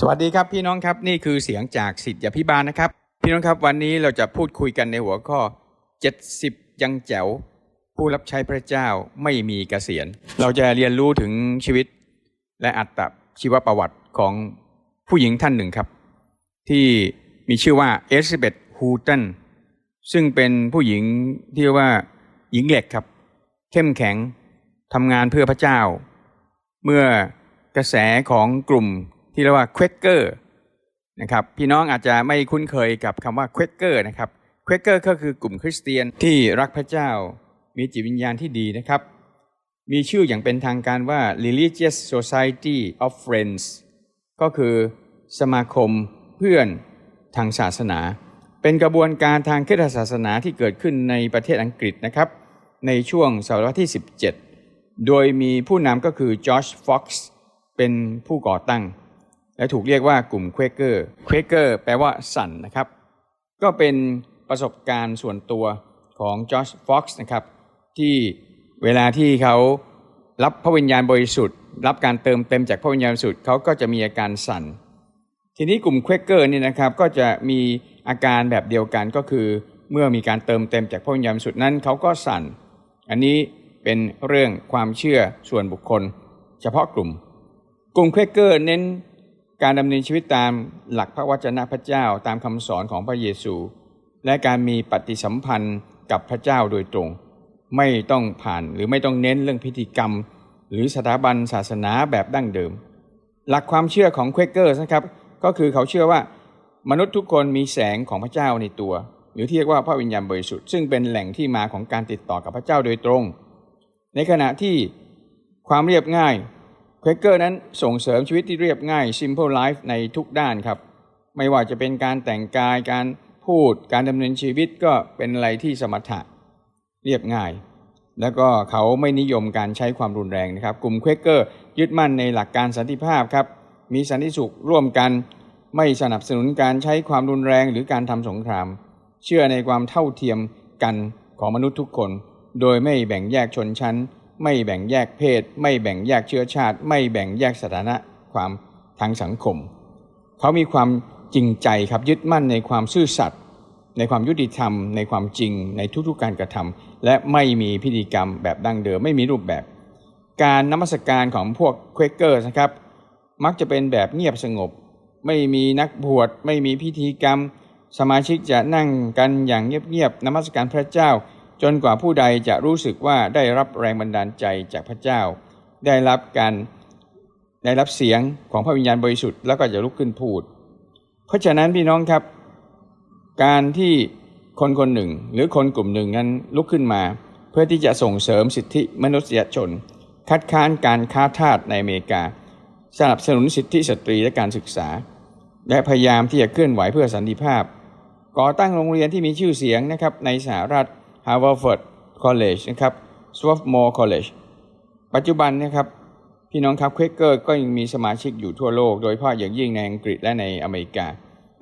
สวัสดีครับพี่น้องครับนี่คือเสียงจากสิทธิพิบาลนะครับ พี่น้องครับวันนี้เราจะพูดคุยกันในหัวข้อ 70 ยังแจ๋ว ผู้รับใช้พระเจ้าไม่มีเกษียณ เราจะเรียนรู้ถึงชีวิตและอัตชีวประวัติของผู้หญิงท่านหนึ่งครับ ที่มีชื่อว่าเอลิซาเบธฮูตันซึ่งเป็นผู้หญิงที่เรียกว่าหญิงเหล็กครับ เข้มแข็งทำงานเพื่อพระเจ้า เมื่อกระแสของกลุ่ม ที่เรียกว่าเควกเกอร์นะครับพี่น้องอาจจะไม่คุ้นเคยกับคำว่าเควกเกอร์นะครับเควกเกอร์ก็คือกลุ่มคริสเตียนที่รักพระเจ้า มีจิตวิญญาณที่ดีนะครับ มีชื่ออย่างเป็นทางการว่า Religious Society of Friends ก็คือสมาคมเพื่อนทางศาสนา เป็นกระบวนการทางคริสตศาสนาที่เกิดขึ้นในประเทศอังกฤษนะครับ ในช่วงศตวรรษที่ 17 โดยมีผู้นำก็คือจอร์จฟ็อกซ์เป็นผู้ก่อตั้ง และถูกเรียกว่ากลุ่มเควเกอร์เควเกอร์แปลว่าสั่นนะครับ ก็เป็นประสบการณ์ส่วนตัวของจอร์จฟ็อกซ์นะครับ ที่เวลาที่เขารับพระวิญญาณบริสุทธิ์ รับการเติมเต็มจากพระวิญญาณบริสุทธิ์เขาก็จะมีอาการสั่นทีนี้กลุ่มเควเกอร์นี่นะครับก็จะมีอาการแบบเดียวกันก็คือเมื่อมีการเติมเต็มจากพระวิญญาณบริสุทธิ์นั้นเขาก็สั่น อันนี้เป็นเรื่องความเชื่อส่วนบุคคล เฉพาะกลุ่ม กลุ่มเควเกอร์เน้น การดำเนินชีวิตตามหลักพระวจนะพระเจ้าตามคำสอนของพระเยซู และการมีปฏิสัมพันธ์กับพระเจ้าโดยตรง ไม่ต้องผ่านหรือไม่ต้องเน้นเรื่องพิธีกรรม หรือสถาบันศาสนาแบบดั้งเดิม หลักความเชื่อของเควกเกอร์นะครับ ก็คือเขาเชื่อว่ามนุษย์ทุกคนมีแสงของพระเจ้าในตัว หรือที่เรียกว่าพระวิญญาณบริสุทธิ์ซึ่งเป็นแหล่งที่มาของการติดต่อกับพระเจ้าโดยตรง ในขณะที่ความเรียบง่าย เควกเกอร์นั้นส่งเสริมชีวิตที่เรียบง่าย simple life ในทุกด้านครับ ไม่ว่าจะเป็นการแต่งกายการพูดการดำเนินชีวิตก็เป็นอะไรที่สมถะเรียบง่าย แล้วก็เขาไม่นิยมการใช้ความรุนแรงนะครับ กลุ่มเควกเกอร์ยึดมั่นในหลักการสันติภาพครับ มีสันติสุขร่วมกัน ไม่สนับสนุนการใช้ความรุนแรงหรือการทำสงคราม เชื่อในความเท่าเทียมกันของมนุษย์ทุกคน โดยไม่แบ่งแยกชนชั้น ไม่แบ่งแยกเพศ ไม่แบ่งแยกเชื้อชาติ ไม่แบ่งแยกสถานะความทางสังคม เขามีความจริงใจครับยึดมั่นในความซื่อสัตย์ในความยุติธรรม ในความจริงในทุกๆการกระทำและไม่มีพิธีกรรมแบบดั้งเดิมไม่มีรูปแบบ การนมัสการของพวกเควกเกอร์นะครับ มักจะเป็นแบบเงียบสงบ ไม่มีนักบวชไม่มีพิธีกรรม สมาชิกจะนั่งกันอย่างเงียบๆนมัสการพระเจ้า จนกว่าผู้ใดจะรู้สึกว่าได้รับแรงบันดาลใจจากพระเจ้า ได้รับการได้รับเสียงของพระวิญญาณบริสุทธิ์แล้วก็จะลุกขึ้นพูด เพราะฉะนั้นพี่น้องครับ การที่คนคนหนึ่งหรือคนกลุ่มหนึ่งนั้นลุกขึ้นมา เพื่อที่จะส่งเสริมสิทธิมนุษยชน คัดค้านการค้าทาสในอเมริกา สนับสนุนสิทธิสตรีและการศึกษา และพยายามที่จะเคลื่อนไหวเพื่อสันติภาพ ก่อตั้งโรงเรียนที่มีชื่อเสียงนะครับในสหรัฐ Harvard College นะครับ Swarthmore College ปัจจุบันนะครับพี่น้องครับเควกเกอร์ก็ยังมีสมาชิกอยู่ทั่วโลก โดยเฉพาะอย่างยิ่งในอังกฤษและในอเมริกา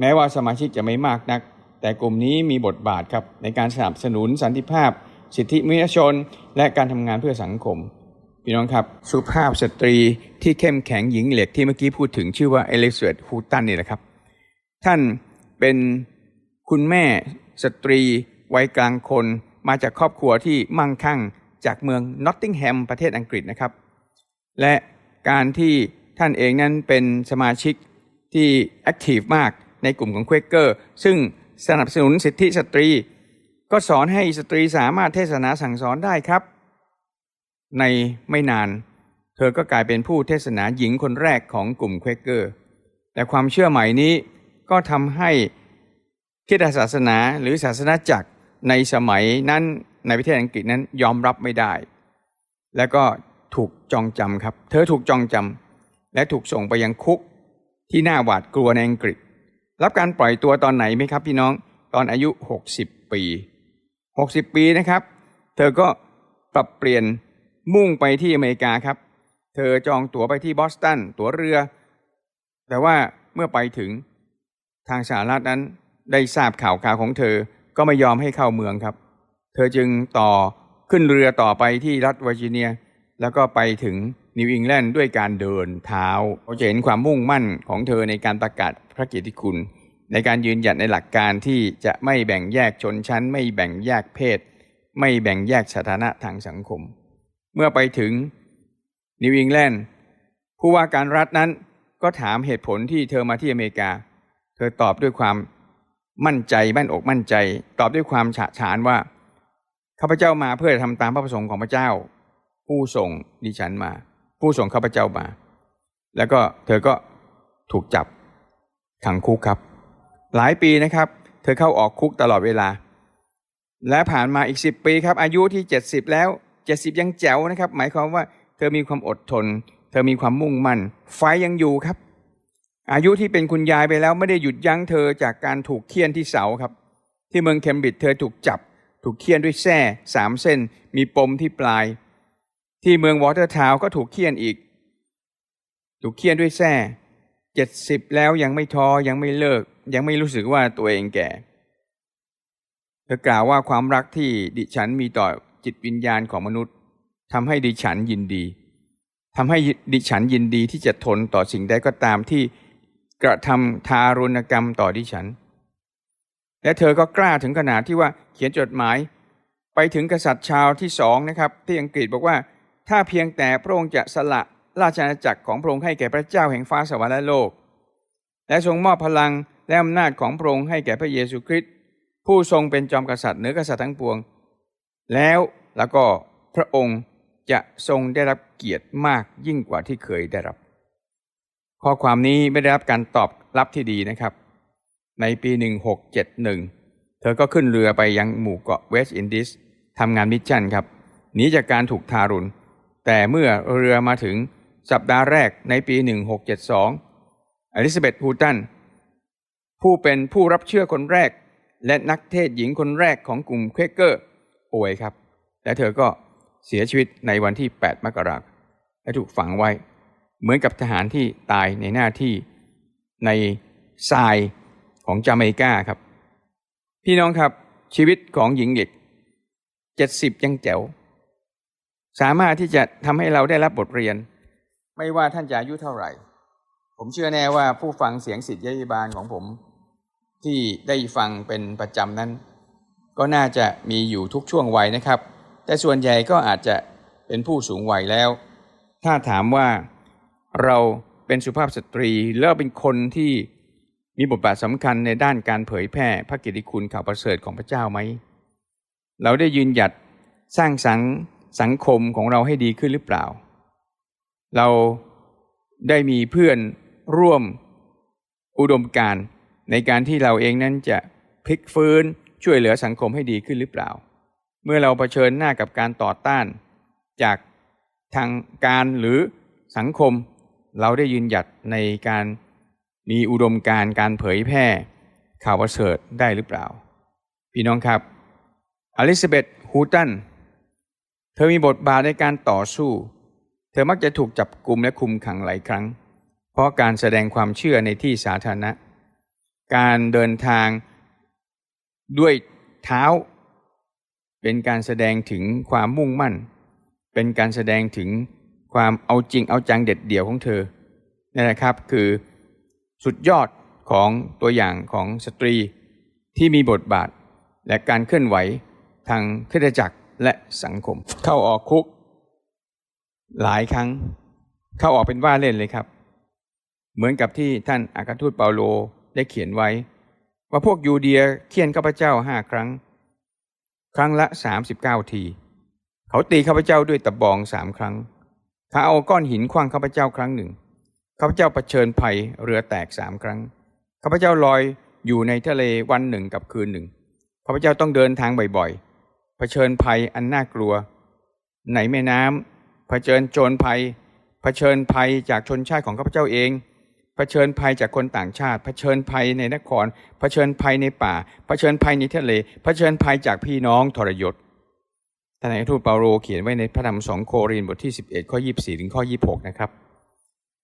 แม้ว่าสมาชิกจะไม่มากนัก แต่กลุ่มนี้มีบทบาทครับในการสนับสนุนสันติภาพ สิทธิมนุษยชน และการทำงานเพื่อสังคม พี่น้องครับ สุภาพสตรีที่เข้มแข็งหญิงเหล็กที่เมื่อกี้พูดถึงชื่อว่าเอลิซาเบธฮูตันนี่แหละครับ ท่านเป็นคุณแม่สตรีวัยกลางคน มาจากครอบครัวที่มั่งคั่งจากเมืองนอตติงแฮมประเทศอังกฤษนะครับ และการที่ท่านเองนั้นเป็นสมาชิกที่แอคทีฟมากในกลุ่มของเควกเกอร์ซึ่งสนับสนุนสิทธิสตรี ก็สอนให้สตรีสามารถเทศนาสั่งสอนได้ครับ ในไม่นาน เธอก็กลายเป็นผู้เทศนาหญิงคนแรกของกลุ่มเควกเกอร์แต่ความเชื่อใหม่นี้ก็ทำให้คริสตศาสนาหรือศาสนาจักร ในสมัยนั้นในประเทศอังกฤษนั้นยอมรับไม่ได้ แล้วก็ถูกจองจำครับ เธอถูกจองจำและถูกส่งไปยังคุกที่น่าหวาดกลัวในอังกฤษ รับการปล่อยตัวตอนไหนไหมครับพี่น้องตอนอายุ 60 ปี 60 ปีนะครับ เธอก็ปรับเปลี่ยนมุ่งไปที่อเมริกาครับ เธอจองตั๋วไปที่บอสตันตั๋วเรือ แต่ว่าเมื่อไปถึงทางสหรัฐนั้นได้ทราบข่าวข่าวของเธอ ก็ไม่ยอมให้เข้าเมืองครับ เธอจึงต่อขึ้นเรือต่อไปที่รัฐเวอร์จิเนีย แล้วก็ไปถึงนิวอิงแลนด์ด้วยการเดินเท้าเราจะเห็นความมุ่งมั่นของเธอในการประกาศพระเกียรติคุณ ในการยืนหยัดในหลักการที่จะไม่แบ่งแยกชนชั้น ไม่แบ่งแยกเพศ ไม่แบ่งแยกสถานะทางสังคม เมื่อไปถึงนิวอิงแลนด์ผู้ว่าการรัฐนั้นก็ถามเหตุผลที่เธอมาที่อเมริกา เธอตอบด้วยความ มั่นใจมั่นอกมั่นใจ ตอบด้วยความฉะฉานว่าข้าพเจ้ามาเพื่อทำตามพระประสงค์ของพระเจ้า ผู้ส่งดิฉันมา ผู้ส่งข้าพเจ้ามา แล้วก็เธอก็ถูกจับขังคุกครับ หลายปีนะครับ เธอเข้าออกคุกตลอดเวลา และผ่านมาอีกสิบปีครับ อายุที่เจ็ดสิบแล้วเจ็ดสิบยังแจ๋วนะครับ หมายความว่า เธอมีความอดทน เธอมีความมุ่งมั่น ไฟยังอยู่ครับ อายุที่เป็นคุณยายไปแล้วไม่ได้หยุดยั้งเธอจากการถูกเคี่ยนที่เสาครับ ที่เมืองเคมบริดจ์เธอถูกจับ ถูกเคี่ยนด้วยแส้สามเส้น มีปมที่ปลาย ที่เมืองวอเตอร์ทาวน์ก็ถูกเคี่ยนอีก ถูกเคี่ยนด้วยแส้เจ็ดสิบแล้วยังไม่ท้อยังไม่เลิก ยังไม่รู้สึกว่าตัวเองแก่ เธอกล่าวว่าความรักที่ดิฉันมีต่อจิตวิญญาณของมนุษย์ทำให้ดิฉันยินดีทำให้ดิฉันยินดีที่จะทนต่อสิ่งใดก็ตามที่ กระทำทารุณกรรมต่อดิฉัน และเธอก็กล้าถึงขนาดที่ว่าเขียนจดหมาย ไปถึงกษัตริย์ชาวที่สองนะครับ ที่อังกฤษบอกว่า ถ้าเพียงแต่พระองค์จะสละราชอาณาจักรของพระองค์ให้แก่พระเจ้าแห่งฟ้าสวรรค์และโลก และทรงมอบพลังและอำนาจของพระองค์ให้แก่พระเยซูคริสต์ผู้ทรงเป็นจอมกษัตริย์เหนือกษัตริย์ทั้งปวง แล้วแล้วก็พระองค์จะทรงได้รับเกียรติมากยิ่งกว่าที่เคยได้รับ ข้อความนี้ไม่ได้รับการตอบรับที่ดีนะครับ ในปี 1671 เธอก็ขึ้นเรือไปยังหมู่เกาะเวสต์อินดิสทำงานมิชชั่นครับหนีจากการถูกทารุณ แต่เมื่อเรือมาถึงสัปดาห์แรกในปี 1672 อลิซาเบธฮูตัน ผู้เป็นผู้รับเชื่อคนแรก และนักเทศหญิงคนแรกของกลุ่มเควเกอร์ป่วยครับ และเธอก็เสียชีวิตในวันที่ 8 มกราคมและถูกฝังไว้ เหมือนกับทหารที่ตายในหน้าที่ในทรายของจาเมกาครับ พี่น้องครับชีวิตของหญิงเด็กเจ็ดสิบยังแจ๋ว สามารถที่จะทำให้เราได้รับบทเรียน ไม่ว่าท่านจะอายุเท่าไหร่ ผมเชื่อแน่ว่าผู้ฟังเสียงสิทธิยบาลของผม ที่ได้ฟังเป็นประจำนั้น ก็น่าจะมีอยู่ทุกช่วงวัยนะครับ แต่ส่วนใหญ่ก็อาจจะเป็นผู้สูงวัยแล้ว ถ้าถามว่า เราเป็นสุภาพสตรี แล้วเป็นคนที่มีบทบาทสำคัญในด้านการเผยแพร่พระกิติคุณข่าวประเสริฐของพระเจ้าไหม เราได้ยืนหยัดสร้างสังสังคมของเราให้ดีขึ้นหรือเปล่า เราได้มีเพื่อนร่วมอุดมการในการที่เราเองนั้นจะพลิกฟื้นช่วยเหลือสังคมให้ดีขึ้นหรือเปล่า เมื่อเราเผชิญหน้ากับการต่อต้านจากทางการหรือสังคม เราได้ยืนหยัดในการมีอุดมการการเผยแพร่ข่าวประเสริฐได้หรือเปล่า พี่น้องครับ อลิซาเบธฮูตัน เธอมีบทบาทในการต่อสู้ เธอมักจะถูกจับกลุมและคุมขังหลายครั้ง เพราะการแสดงความเชื่อในที่สาธารณะ การเดินทางด้วยเท้า เป็นการแสดงถึงความมุ่งมั่น เป็นการแสดงถึง ความเอาจริงเอาจังเด็ดเดี่ยวของเธอนั่นะครับ คือสุดยอดของตัวอย่างของสตรีที่มีบทบาท และการเคลื่อนไหวทางคริสตจักรและสังคม เข้าออกคุก หลายครั้ง เข้าออกเป็นว่าเล่นเลยครับ เหมือนกับที่ท่านอาคาทูตเปาโลได้เขียนไว้ ว่าพวกยูเดียเคี่ยนข้าพเจ้าห้าครั้ง ครั้งละสามสิบเก้าที เขาตีข้าพเจ้าด้วยตะบองสามครั้ง เขาเอาก้อนหินคว้างข้าพเจ้าครั้งหนึ่งข้าพเจ้าเผชิญภัยเรือแตกสามครั้งข้าพเจ้าลอยอยู่ในทะเลวันหนึ่งกับคืนหนึ่งข้าพเจ้าต้องเดินทางบ่อยๆ เผชิญภัยอันน่ากลัว ในแม่น้ำเผชิญโจรภัย เผชิญภัยจากชนชาติของข้าพเจ้าเองเผชิญภัยจากคนต่างชาติ เผชิญภัยในนคร เผชิญภัยในป่า เผชิญภัยในทะเล เผชิญภัยจากพี่น้องทรยศ ท่านนายทูตเปาโลเขียนไว้ในพระธรรมสองโครินธ์บทที่ 11 ข้อ 24 ถึงข้อ 26 นะครับ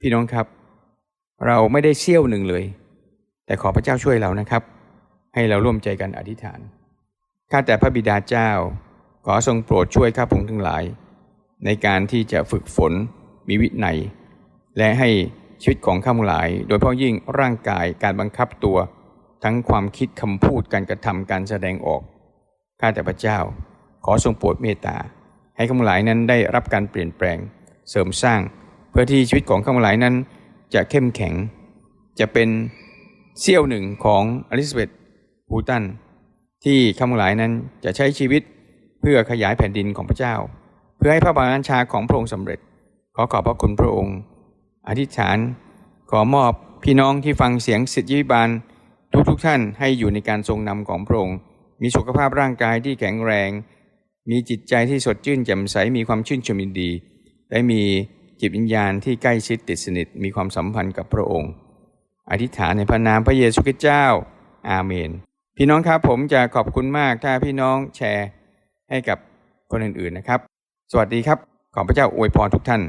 พี่น้องครับ เราไม่ได้เสี้ยวหนึ่งเลย แต่ขอพระเจ้าช่วยเรานะครับ ให้เราร่วมใจกันอธิษฐานข้าแต่พระบิดาเจ้า ขอทรงโปรดช่วยข้าพงทั้งหลาย ในการที่จะฝึกฝนมีวินัยและให้ชีวิตของข้ามูหลาย โดยเฉพาะยิ่งร่างกายการบังคับตัว ทั้งความคิดคำพูดการกระทำการแสดงออกข้าแต่พระเจ้า ขอทรงโปรดเมตตา ให้ข้ามูหลายนั้นได้รับการเปลี่ยนแปลง เสริมสร้าง เพื่อที่ชีวิตของข้ามูหลายนั้น จะเข้มแข็ง จะเป็นเสี้ยวหนึ่งของอลิซาเบธฮูตัน ที่ข้ามูหลายนั้นจะใช้ชีวิตเพื่อขยายแผ่นดินของพระเจ้า เพื่อให้พระบาชาของพระองค์สำเร็จ ขอขอบพระคุณพระองค์ อธิษฐาน ขอมอบพี่น้องที่ฟังเสียงสิทธิบาลทุกทุกๆท่านให้อยู่ในการทรงนำของพระองค์มีสุขภาพร่างกายที่แข็งแรง มีจิตใจที่สดชื่นแจ่มใสมีความชื่นชมยินดี และมีจิตวิญญาณที่ใกล้ชิดติดสนิทมีความสัมพันธ์กับพระองค์ อธิษฐานในพระนามพระเยซูคริสต์เจ้า อาเมน พี่น้องครับผมจะขอบคุณมากถ้าพี่น้องแชร์ให้กับคนอื่นๆนะครับ สวัสดีครับ ขอพระเจ้าอวยพรทุกท่าน